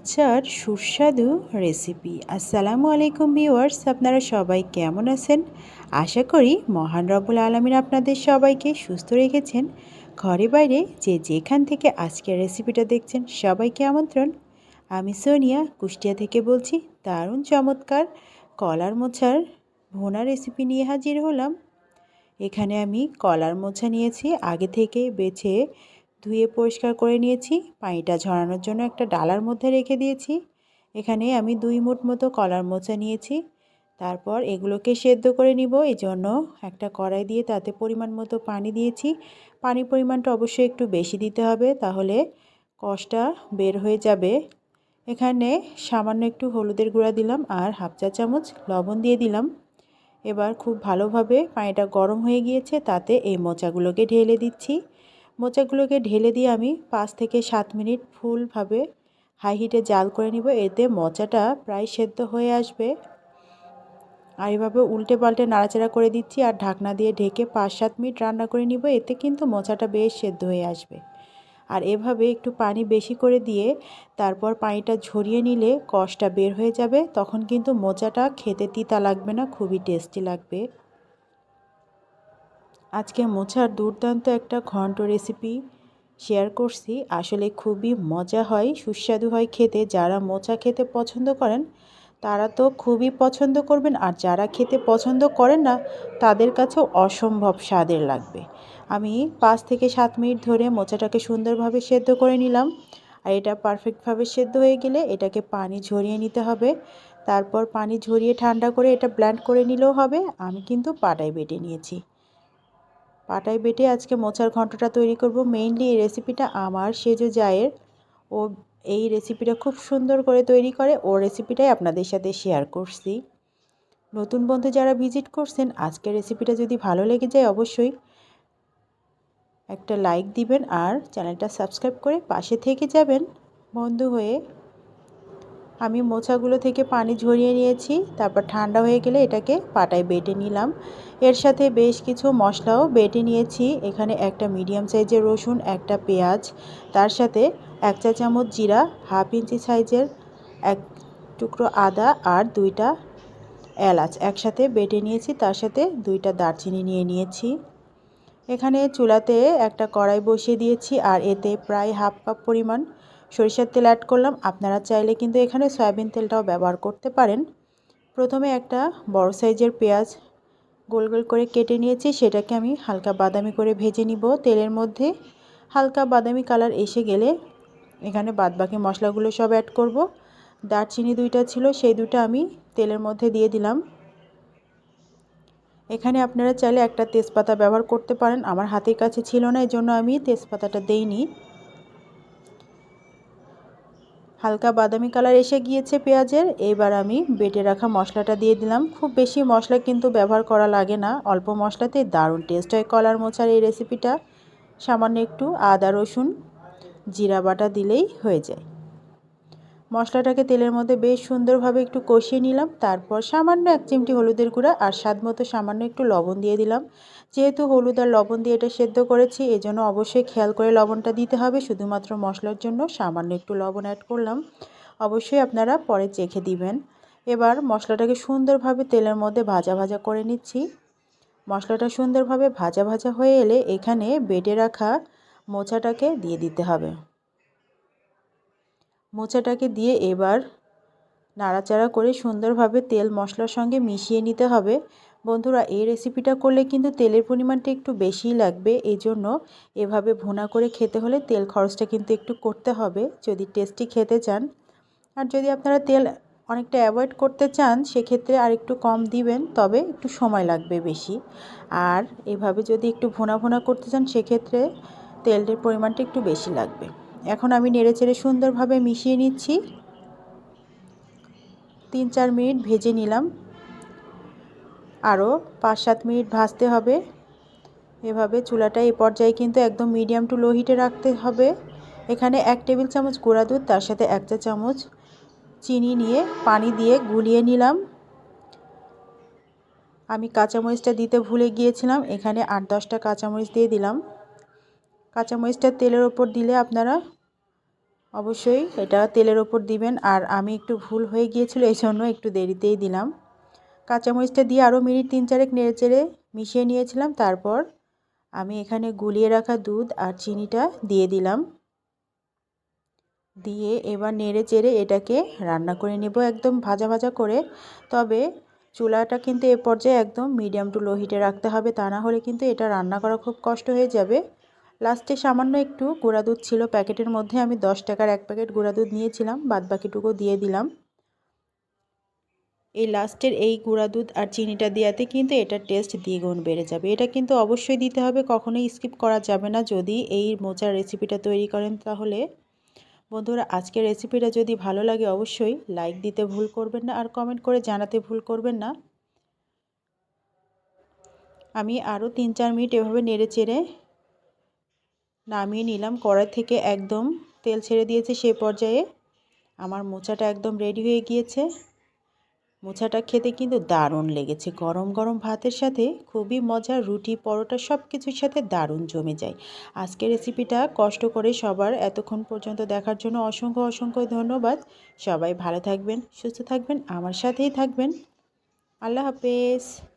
মোচার সুস্বাদু রেসিপি আসসালামু আলাইকুম ভিউয়ার্স আপনারা সবাই কেমন আছেন? আশা করি মহান রব্বুল আলমিন আপনাদের সবাইকে সুস্থ রেখেছেন। ঘরে বাইরে যে যেখান থেকে আজকের রেসিপিটা দেখছেন সবাইকে আমন্ত্রণ। আমি সোনিয়া, কুষ্টিয়া থেকে বলছি, দারুণ চমৎকার কলার মোচার ভোনা রেসিপি নিয়ে হাজির হলাম। এখানে আমি কলার মোছা নিয়েছি, আগে থেকে বেছে ধুয়ে পরিষ্কার করে নিয়েছি, পানিটা ঝরানোর জন্য একটা ডালার মধ্যে রেখে দিয়েছি। এখানে আমি দুই মুঠ মতো কলার মোচা নিয়েছি। তারপর এগুলোকে সেদ্ধ করে নিব। এই জন্য একটা কড়াই দিয়ে তাতে পরিমাণ মতো পানি দিয়েছি। পানি পরিমাণটা অবশ্যই একটু বেশি দিতে হবে, তাহলে কষটা বের হয়ে যাবে। এখানে সামান্য একটু হলুদের গুঁড়া দিলাম আর হাফ চা চামচ লবণ দিয়ে দিলাম। এবার খুব ভালোভাবে পানিটা গরম হয়ে গিয়েছে, তাতে এই মোচাগুলোকে ঢেলে দিচ্ছি। মোচাগুলোকে ঢেলে দিয়ে আমি পাঁচ থেকে সাত মিনিট ফুলভাবে হাই হিটে জাল করে নিব। এতে মোচাটা প্রায় সেদ্ধ হয়ে আসবে। আর এভাবে উল্টে পাল্টে নাড়াচাড়া করে দিচ্ছি আর ঢাকনা দিয়ে ঢেকে পাঁচ সাত মিনিট রান্না করে নিব। এতে কিন্তু মোচাটা বেশ সেদ্ধ হয়ে আসবে। আর এভাবে একটু পানি বেশি করে দিয়ে তারপর পানিটা ঝরিয়ে নিলে কষটা বের হয়ে যাবে। তখন কিন্তু মোচাটা খেতে তিতা লাগবে না, খুবই টেস্টি লাগবে। আজকে মোছার দুর্দান্ত একটা ঘন্ট রেসিপি শেয়ার করছি। আসলে খুবই মজা হয়, সুস্বাদু হয় খেতে। যারা মোচা খেতে পছন্দ করেন, তারা তো খুবই পছন্দ করবেন। আর যারা খেতে পছন্দ করেন না, তাদের কাছেও অসম্ভব স্বাদের লাগবে। আমি পাঁচ থেকে সাত মিনিট ধরে মোচাটাকে সুন্দরভাবে সেদ্ধ করে নিলাম। আর এটা পারফেক্টভাবে সেদ্ধ হয়ে গেলে এটাকে পানি ঝরিয়ে নিতে হবে। তারপর পানি ঝরিয়ে ঠান্ডা করে এটা ব্ল্যান্ড করে নিলেও হবে। আমি কিন্তু পাটায় বেটে নিয়েছি। পাটায় বেটে আজকে মোচার ঘন্টটা তৈরি করব। মেইনলি এই রেসিপিটা আমার সেজো জায়ের। ও এই রেসিপিটা খুব সুন্দর করে তৈরি করে। ও রেসিপিটাই আপনাদের সাথে শেয়ার করছি। নতুন বন্ধু যারা ভিজিট করছেন আজকের রেসিপিটা যদি ভালো লেগে যায় অবশ্যই একটা লাইক দিবেন আর চ্যানেলটা সাবস্ক্রাইব করে পাশে থেকে যাবেন বন্ধু হয়ে। আমি মোচাগুলো থেকে পানি ঝরিয়ে নিয়েছি, তারপর ঠান্ডা হয়ে গেলে এটাকে পাটায় বেটে নিলাম। এর সাথে বেশ কিছু মশলাও বেটে নিয়েছি, এখানে একটা মিডিয়াম সাইজের রসুন, একটা পেঁয়াজ, তার সাথে এক চা চামচ জিরা, হাফ ইঞ্চি সাইজের এক টুকরো আদা আর দুইটা এলাচ একসাথে বেটে নিয়েছি, তার সাথে দুইটা দারচিনি নিয়ে নিয়েছি। এখানে চুলাতে একটা কড়াই বসিয়ে দিয়েছি, আর এতে প্রায় হাফ কাপ পরিমাণ সরিষার তেল অ্যাড করলাম। আপনারা চাইলে কিন্তু এখানে সয়াবিন তেলটাও ব্যবহার করতে পারেন। প্রথমে একটা বড় সাইজের পেঁয়াজ গোল গোল করে কেটে নিয়েছি। সেটাকে আমি হালকা বাদামি করে ভেজে নিব। তেলের মধ্যে হালকা বাদামি কালার এসে গেলে এখানে বাদবাকি মশলাগুলো সব অ্যাড করব। দারচিনি দুইটা ছিল, সেই দুটো আমি তেলের মধ্যে দিয়ে দিলাম। এখানে আপনারা চাইলে একটা তেজপাতা ব্যবহার করতে পারেন। আমার হাতের কাছে ছিল না এই জন্য আমি তেজপাতাটা দেইনি। হালকা বাদামি কালার এসে গিয়েছে পেঁয়াজের। এবার আমি বেটে রাখা মশলাটা দিয়ে দিলাম। খুব বেশি মশলা কিন্তু ব্যবহার করা লাগে না। অল্প মশলাতে দারুণ টেস্ট হয় কলার মোচার এই রেসিপিটা সামান্য একটু আদা রসুন, জিরা বাটা দিলেই হয়ে যায়। মশলাটাকে তেলের মধ্যে বেশ সুন্দরভাবে একটু কষিয়ে নিলাম। তারপর সামান্য এক চিমটি হলুদের গুঁড়া আর স্বাদ মতো সামান্য একটু লবণ দিয়ে দিলাম। যেহেতু হলুদ আর লবণ দিয়ে এটা সেদ্ধ করেছি, এজন্য অবশ্যই খেয়াল করে লবণটা দিতে হবে। শুধুমাত্র মশলার জন্য সামান্য একটু লবণ অ্যাড করলাম। অবশ্যই আপনারা পরে চেখে দিবেন। এবার মশলাটাকে সুন্দরভাবে তেলের মধ্যে ভাজা ভাজা করে নিচ্ছি। মশলাটা সুন্দরভাবে ভাজা ভাজা হয়ে এলে এখানে বেটে রাখা মোচাটাকে দিয়ে দিতে হবে। মোচাটাকে দিয়ে এবার নাড়াচাড়া করে সুন্দরভাবে তেল মশলার সঙ্গে মিশিয়ে নিতে হবে। বন্ধুরা, এই রেসিপিটা করলে কিন্তু তেলের পরিমাণটা একটু বেশিই লাগবে। এই জন্য এভাবে ভুনা করে খেতে হলে তেল খরচটা কিন্তু একটু করতে হবে, যদি টেস্টি খেতে চান। আর যদি আপনারা তেল অনেকটা অ্যাভয়েড করতে চান, সেক্ষেত্রে আর একটু কম দিবেন, তবে একটু সময় লাগবে বেশি। আর এভাবে যদি একটু ভুনা ভুনা করতে চান, সেক্ষেত্রে তেলের পরিমাণটা একটু বেশি লাগবে। এখন আমি নেড়ে চেড়ে সুন্দরভাবে মিশিয়ে নিচ্ছি। তিন চার মিনিট ভেজে নিলাম। আরও পাঁচ সাত মিনিট ভাজতে হবে। এভাবে চুলাটা এই পর্যায়ে কিন্তু একদম মিডিয়াম টু লো হিটে রাখতে হবে। এখানে এক টেবিল চামচ গুঁড়া দুধ, তার সাথে এক চা চামচ চিনি নিয়ে পানি দিয়ে গুলিয়ে নিলাম। আমি কাঁচামরিচটা দিতে ভুলে গিয়েছিলাম, এখানে আট দশটা কাঁচামরিচ দিয়ে দিলাম। কাঁচামরিচটা তেলের ওপর দিলে আপনারা অবশ্যই এটা তেলের ওপর দিবেন। আর আমি একটু ভুল হয়ে গিয়েছিল, এই জন্য একটু দেরিতেই দিলাম। কাঁচামরিচটা দিয়ে আরও মিনিট তিন চারেক নেড়ে চেড়ে মিশিয়ে নিয়েছিলাম। তারপর আমি এখানে গুলিয়ে রাখা দুধ আর চিনিটা দিয়ে দিলাম। দিয়ে এবার নেড়ে চেড়ে এটাকে রান্না করে নেব একদম ভাজা ভাজা করে। তবে চুলাটা কিন্তু এ পর্যায়ে একদম মিডিয়াম টু লো হিটে রাখতে হবে, তা না হলে কিন্তু এটা রান্না করা খুব কষ্ট হয়ে যাবে। লাস্টে সামান্য একটু গুঁড়া দুধ ছিল প্যাকেটের মধ্যে, আমি দশ টাকার এক প্যাকেট গুঁড়া দুধ নিয়েছিলাম বাদ বাকিটুকু দিয়ে দিলাম। এই লাস্টের এই গুঁড়া দুধ আর চিনিটা দেওয়াতে কিন্তু এটার টেস্ট দ্বিগুণ বেড়ে যাবে। এটা কিন্তু অবশ্যই দিতে হবে, কখনোই স্কিপ করা যাবে না। যদি এই মোচার রেসিপিটা তৈরি করেন তাহলে, বন্ধুরা, আজকের রেসিপিটা যদি ভালো লাগে অবশ্যই লাইক দিতে ভুল করবেন না আর কমেন্ট করে জানাতে ভুল করবেন না। আমি আরও তিন চার মিনিট এভাবে নেড়ে চেড়ে নামিয়ে নিলাম। কড়াই থেকে একদম তেল ছেড়ে দিয়েছে সে পর্যায়ে। আমার মোচাটা একদম রেডি হয়ে গিয়েছে। মোচাটা খেতে কিন্তু দারুণ লেগেছে। গরম গরম ভাতের সাথে খুবই মজা, রুটি, পরোটা সব কিছুর সাথে দারুণ জমে যায়। আজকের রেসিপিটা কষ্ট করে সবার এতক্ষণ পর্যন্ত দেখার জন্য অসংখ্য অসংখ্য ধন্যবাদ। সবাই ভালো থাকবেন, সুস্থ থাকবেন, আমার সাথেই থাকবেন। আল্লাহ হাফেজ।